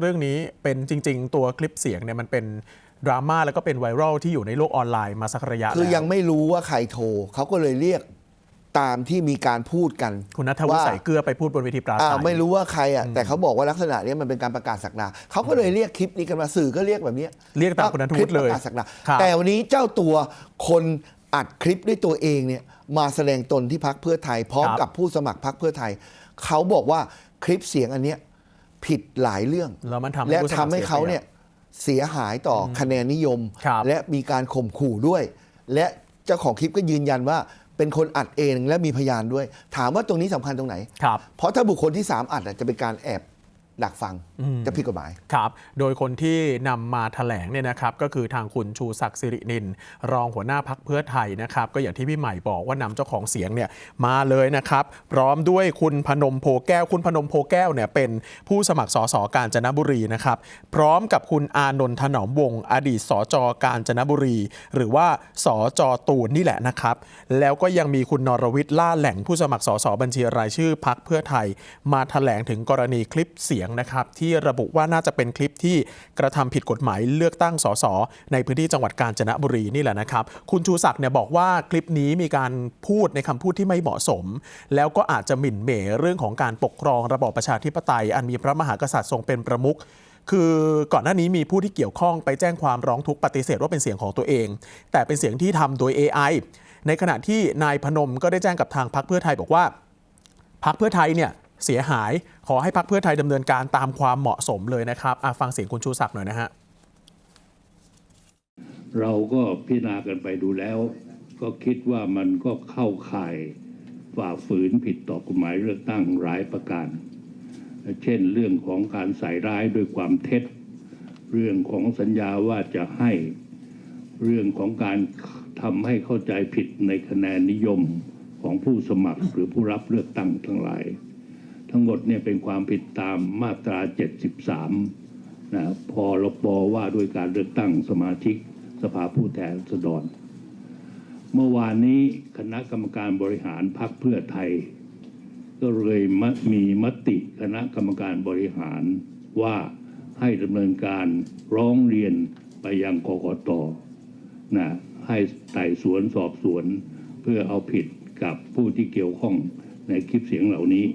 เรื่องนี้เป็นจริง ๆ ตัวคลิปเสียงเนี่ยมันเป็นดราม่าแล้วก็เป็นไวรัลที่อยู่ในโลกออนไลน์มาสักระยะคือแล้วยังไม่รู้ว่าใครโทรเขาก็เลยเรียกตามที่มีการพูดกัน คุณนัทวุฒิว่าใส่เกลือไปพูดบนเวทีปราศอ่ารัยไม่รู้ว่าใครอะแต่เขาบอกว่าลักษณะเนี้ยมันเป็นการประกาศสักดาเขาก็เลยเรียกคลิปนี้กันมาสื่อก็เรียกแบบนี้ยเรียกตามคุณนัทวุฒิเลยคปประกาศสักดาครับแต่วันนี้เจ้าตัวคนอัดคลิปด้วยตัวเองเนี่ยมาแสดงตนที่พักเพื่อไทย พร้อมกับผู้สมัครพักเพื่อไทยเขาบอกว่าคลิปเสียงอันเนี้ย ผิดหลายเรื่อง แล้วมันทำให้และผู้สทำมัครให้เขาเนี่ยเสียหายต่ออคะแนนนิยมครับและมีการข่มขู่ด้วย และเจ้าของคลิปก็ยืนยันว่าเป็นคนอัดเองและมีพยานด้วย ถามว่าตรงนี้สำคัญตรงไหนครับเพราะถ้าบุคคลที่ 3 อัดอะจะเป็นการแอบดักฟังอืมจะผิดกฎหมายครับ โดยคนที่นำมาแถลงเนี่ยนะครับก็คือทางคุณชูศักดิ์สิรินิน รองหัวหน้าพักเพื่อไทยนะครับก็อย่างที่พี่ใหม่บอกว่านำเจ้าของเสียงเนี่ยมาเลยนะครับ พร้อมด้วยคุณพนมโพแก้ว คุณพนมโพแก้วเนี่ยเป็นผู้สมัครสสกาญจนบุรีนะครับพร้อมกับคุณอานนท์ถนอมวงศ์อดีตสจกาญจนบุรี หรือว่าสจตูนนี่แหละนะครับแล้วก็ยังมีคุณนรวิทย์ล่าแหล่งผู้สมัครสสบัญชีรายชื่อพักเพื่อไทย มาแถลงถึงกรณีคลิปเสียงนะครับที่ระบุว่าน่าจะเป็นคลิปที่กระทำผิดกฎหมายเลือกตั้งสสในพื้นที่จังหวัดกาญจนบุรีนี่แหละนะครับ คุณชูศักดิ์เนี่ยบอกว่าคลิปนี้มีการพูดในคำพูดที่ไม่เหมาะสม แล้วก็อาจจะหมิ่นเหม่เรื่องของการปกครองระบอบประชาธิปไตย อันมีพระมหากษัตริย์ทรงเป็นประมุขคือก่อนหน้านี้มีผู้ที่เกี่ยวข้องไปแจ้งความร้องทุกข์ปฏิเสธว่าเป็นเสียงของตัวเอง แต่เป็นเสียงที่ทำโดย AI ในขณะที่นายพนมก็ได้แจ้งกับทางพรรคเพื่อไทยบอกว่าพักเพื่อไทยเนี่ย เสียหาย ขอให้พักเพื่อไทยดำเนินการตามความเหมาะสมเลยนะครับฟังเสียงคุณชูศักดิ์หน่อยนะฮะเราก็พิจารณากันไปดูแล้ว ก็คิดว่ามันก็เข้าข่ายฝ่าฝืนผิดต่อกฎหมายเลือกตั้งหลายประการ เช่นเรื่องของการใส่ร้ายด้วยความเท็จ เรื่องของสัญญาว่าจะให้เรื่องของการทำให้เข้าใจผิดในคะแนนนิยมของผู้สมัครหรือผู้รับเลือกตั้งทั้งหลาย ทั้งหมดเนี่ยเป็นความผิดตามมาตรา 73 นะพรบว่าด้วยการเลือกตั้งสมาชิกสภาผู้แทนราษฎรเมื่อวานนี้คณะกรรมการบริหารพรรคเพื่อไทย ก็เลยม,มีมติคณะกรรมการบริหารว่าให้ดำเนินการร้องเรียนไปยังกกตนะให้ไต่สวนสอบสวน เพื่อเอาผิดกับผู้ที่เกี่ยวข้องในคลิปเสียงเหล่านี้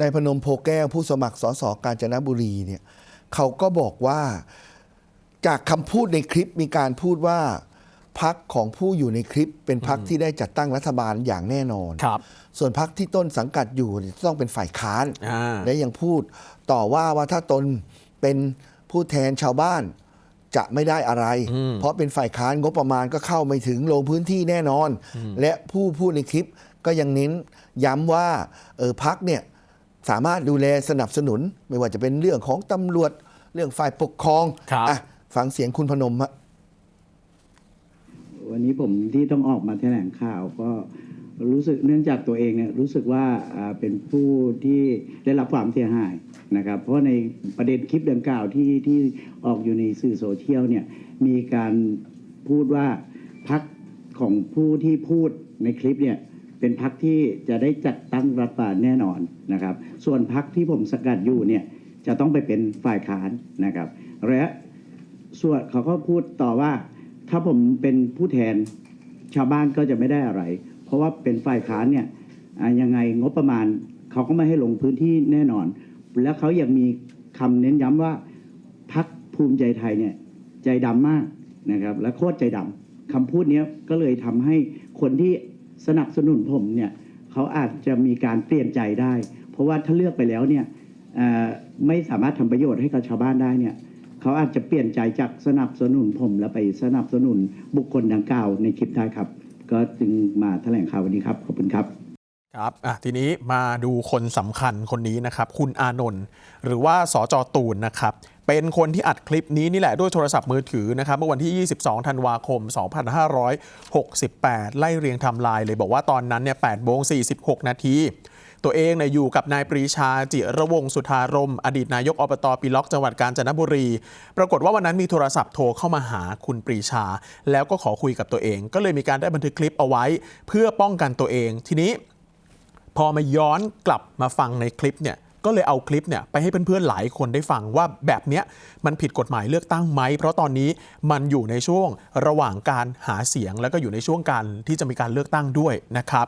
นายพนมโพแก้วผู้สมัครสสกาญจนบุรีเนี่ยเขาก็บอกว่าจากคำพูดในคลิปมีการพูดว่าพักของผู้อยู่ในคลิปเป็นพักที่ได้จัดตั้งรัฐบาลอย่างแน่นอนครับ ส่วนพักที่ต้นสังกัดอยู่เนี่ยต้องเป็นฝ่ายค้านอ่าและยังพูดต่อว่าว่าถ้าตนเป็นผู้แทนชาวบ้านจะไม่ได้อะไร เพราะเป็นฝ่ายค้านงบประมาณก็เข้าไม่ถึงลงพื้นที่แน่นอน และผู้พูดในคลิปก็ยังเน้นย้ำว่าเออพักเนี่ย สามารถดูแลสนับสนุน ไม่ว่าจะเป็นเรื่องของตำรวจ เรื่องฝ่ายปกครองครับอะฟังเสียงคุณพนมฮะ วันนี้ผมที่ต้องออกมาแถลงข่าวก็รู้สึกเนื่องจากตัวเองเนี่ยรู้สึกว่าอ่าเป็นผู้ที่ได้รับความเสียหายนะครับเพราะในประเด็นคลิปดังกล่าวที่ที่ออกอยู่ในสื่อโซเชียลเนี่ยมีการพูดว่าพักของผู้ที่พูดในคลิปเนี่ย เป็นพักที่จะได้จัดตั้งรัฐบาลแน่นอนนะครับ ส่วนพักที่ผมสกัดอยู่เนี่ยจะต้องไปเป็นฝ่ายค้านนะครับ และส่วนเขาก็พูดต่อว่า ถ้าผมเป็นผู้แทนชาวบ้านก็จะไม่ได้อะไร เพราะว่าเป็นฝ่ายค้านเนี่ยยังไงงบประมาณเขาก็ไม่ให้ลงพื้นที่แน่นอน แล้วเขายังมีคำเน้นย้ำว่าพักภูมิใจไทยเนี่ยใจดำมากนะครับ และโคตรใจดำคำพูดนี้ก็เลยทำให้คนที่ สนับสนุนผมเนี่ยเขาอาจจะมีการเปลี่ยนใจได้ เพราะว่าถ้าเลือกไปแล้วเนี่ยไม่สามารถทำประโยชน์ให้กับชาวบ้านได้เนี่ยเขาอาจจะเปลี่ยนใจจากสนับสนุนผมแล้วไปสนับสนุนบุคคลดังกล่าวในคลิปได้ครับ ก็จึงมาแถลงข่าววันนี้ครับขอบคุณครับครับทีนี้มาดูคนสำคัญคนนี้นะครับ คุณอานนท์หรือว่าสจตูนนะครับ เป็นคนที่อัดคลิปนี้นี่แหละด้วยโทรศัพท์มือถือนะครับเมื่อวันที่ 22 ธันวาคม 2568 ไล่เรียงทำลายเลยบอกว่าตอนนั้นเนี่ย8โมง46 นาทีตัวเองเนี่ยอยู่กับนายปรีชาจิระวงสุธารม อดีตนายกอบตปีล็อกจังหวัดกาญจนบุรี ปรากฏว่าวันนั้นมีโทรศัพท์โทรเข้ามาหาคุณปรีชา แล้วก็ขอคุยกับตัวเอง ก็เลยมีการได้บันทึกคลิปเอาไว้ เพื่อป้องกันตัวเองทีนี้ พอมาย้อนกลับมาฟังในคลิปเนี่ย ก็เลยเอาคลิปเนี่ยไปให้เพื่อนๆหลายคนได้ฟังว่าแบบเนี้ยมันผิดกฎหมายเลือกตั้งไหม เพราะตอนนี้มันอยู่ในช่วงระหว่างการหาเสียง แล้วก็อยู่ในช่วงการที่จะมีการเลือกตั้งด้วยนะครับ